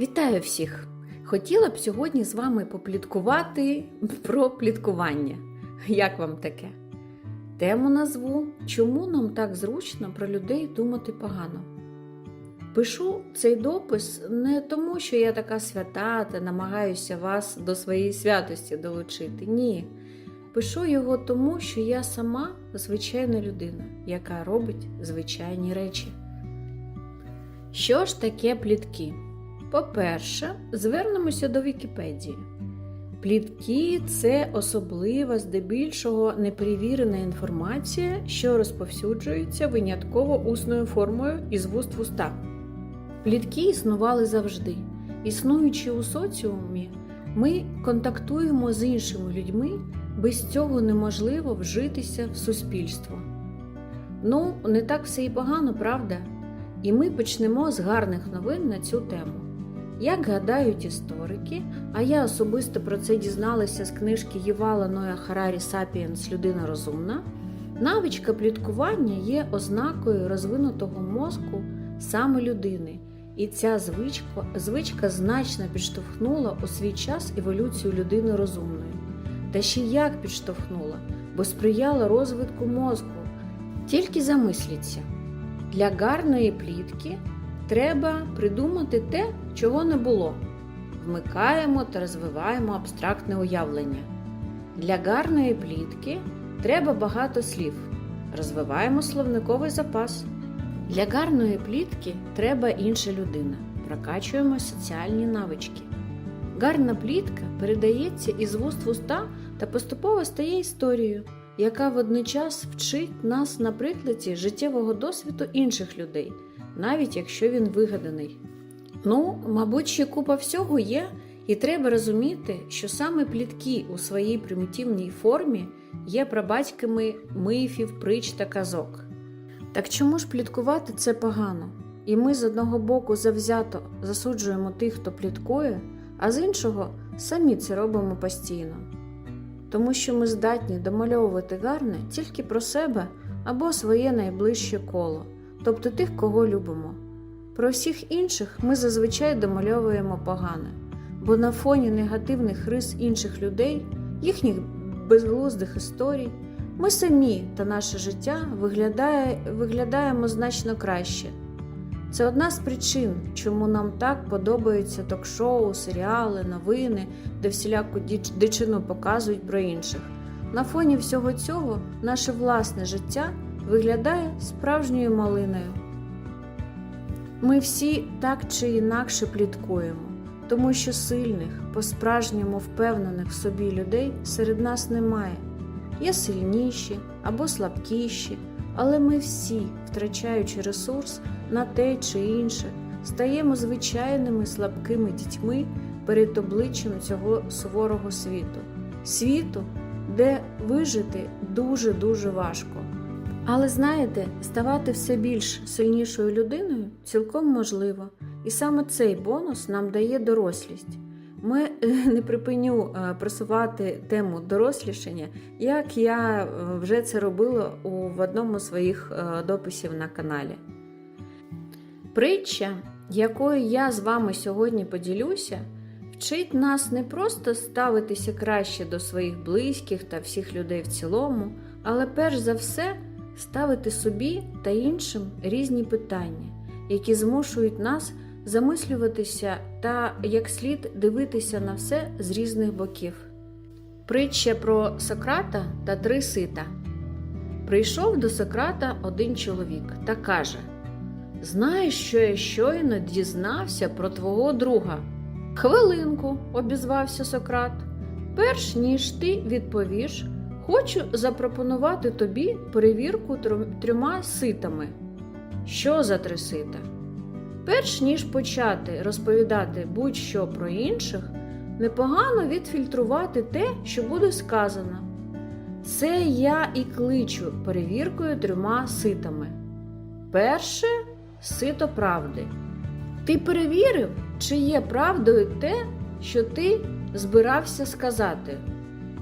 Вітаю всіх! Хотіла б сьогодні з вами попліткувати про пліткування. Як вам таке? Тему назву Чому нам так зручно про людей думати погано? Пишу цей допис не тому, що я така свята та намагаюся вас до своєї святості долучити. Ні. Пишу його тому, що я сама звичайна людина, яка робить звичайні речі. Що ж таке плітки? По-перше, звернемося до Вікіпедії. Плітки це особлива, здебільшого неперевірена інформація, що розповсюджується винятково усною формою із вуст в уста. Плітки існували завжди. Існуючи у соціумі, ми контактуємо з іншими людьми, без цього неможливо вжитися в суспільство. Ну, не так все і погано, правда? І ми почнемо з гарних новин на цю тему. Як гадають історики, а я особисто про це дізналася з книжки Євала Ноя Харарі Сапіенс Людина розумна, навичка пліткування є ознакою розвинутого мозку саме людини, і ця звичка, звичка значно підштовхнула у свій час еволюцію людини розумної. Та ще як підштовхнула, бо сприяла розвитку мозку. Тільки замисліться, для гарної плітки треба придумати те, чого не було. Вмикаємо та розвиваємо абстрактне уявлення. Для гарної плітки треба багато слів. Розвиваємо словниковий запас. Для гарної плітки треба інша людина. Прокачуємо соціальні навички. Гарна плітка передається із вуст в уста та поступово стає історією, яка водночас вчить нас на прикладі життєвого досвіду інших людей, навіть якщо він вигаданий. Ну, мабуть, ще купа всього є, і треба розуміти, що саме плітки у своїй примітивній формі є прабатьками мифів, притч та казок. Так чому ж пліткувати це погано? І ми з одного боку завзято засуджуємо тих, хто пліткує, а з іншого самі це робимо постійно. Тому що ми здатні домальовувати гарне тільки про себе або своє найближче коло, тобто тих, кого любимо. Про всіх інших ми зазвичай домальовуємо погане, бо на фоні негативних рис інших людей, їхніх безглуздих історій, ми самі та наше життя виглядає, виглядаємо значно краще. Це одна з причин, чому нам так подобаються ток-шоу, серіали, новини, де всіляку дичину показують про інших. На фоні всього цього наше власне життя виглядає справжньою малиною. Ми всі так чи інакше пліткуємо, тому що сильних, по-справжньому впевнених в собі людей серед нас немає. Є сильніші або слабкіші, але ми всі, втрачаючи ресурс на те чи інше, стаємо звичайними слабкими дітьми перед обличчям цього суворого світу, світу, де вижити дуже-дуже важко. Але знаєте, ставати все більш сильнішою людиною цілком можливо, і саме цей бонус нам дає дорослість. Ми е, не припиню е, просувати тему дорослішання, як я е, вже це робила в одному з своїх дописів на каналі. Притча, якою я з вами сьогодні поділюся, вчить нас не просто ставитися краще до своїх близьких та всіх людей в цілому, але перш за все ставити собі та іншим різні питання, які змушують нас замислюватися та як слід дивитися на все з різних боків. Притча про Сократа та три сита. Прийшов до Сократа один чоловік та каже: Знаєш, що я щойно дізнався про твого друга? Хвилинку, обізвався Сократ. Перш ніж ти відповіш, хочу запропонувати тобі перевірку трьома ситами. Що за три сита? Перш ніж почати розповідати будь-що про інших, непогано відфільтрувати те, що буде сказано. Це я і кличу перевіркою трьома ситами. Перше сито правди. Ти перевірив, чи є правдою те, що ти збирався сказати?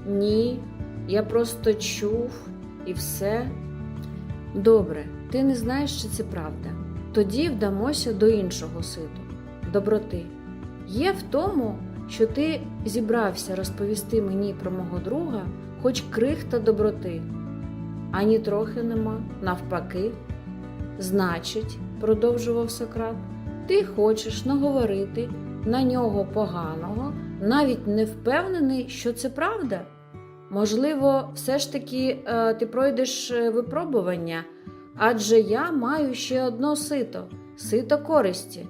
Ні, я просто чув і все. Добре, ти не знаєш, чи це правда. Тоді вдамося до іншого ситу доброти. є в тому, що ти зібрався розповісти мені про мого друга, хоч крихта доброти, ані трохи нема, навпаки. Значить, продовжував Сократ, ти хочеш наговорити на нього поганого, навіть не впевнений, що це правда. Можливо, все ж таки е, ти пройдеш е, випробування, адже я маю ще одно сито сито користі.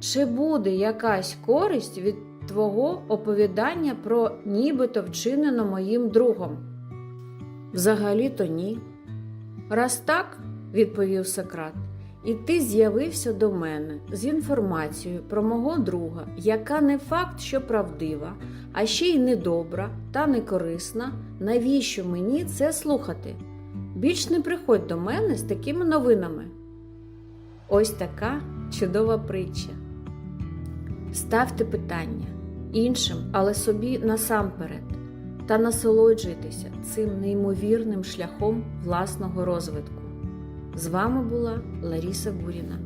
Чи буде якась користь від твого оповідання про нібито вчинено моїм другом? Взагалі-то ні. Раз так, відповів Сократ, і ти з'явився до мене з інформацією про мого друга, яка не факт, що правдива, а ще й недобра та некорисна, навіщо мені це слухати? Більш не приходь до мене з такими новинами. Ось така чудова притча. Ставте питання іншим, але собі насамперед, та насолоджуйтеся цим неймовірним шляхом власного розвитку. З вами була Ларіса Буріна.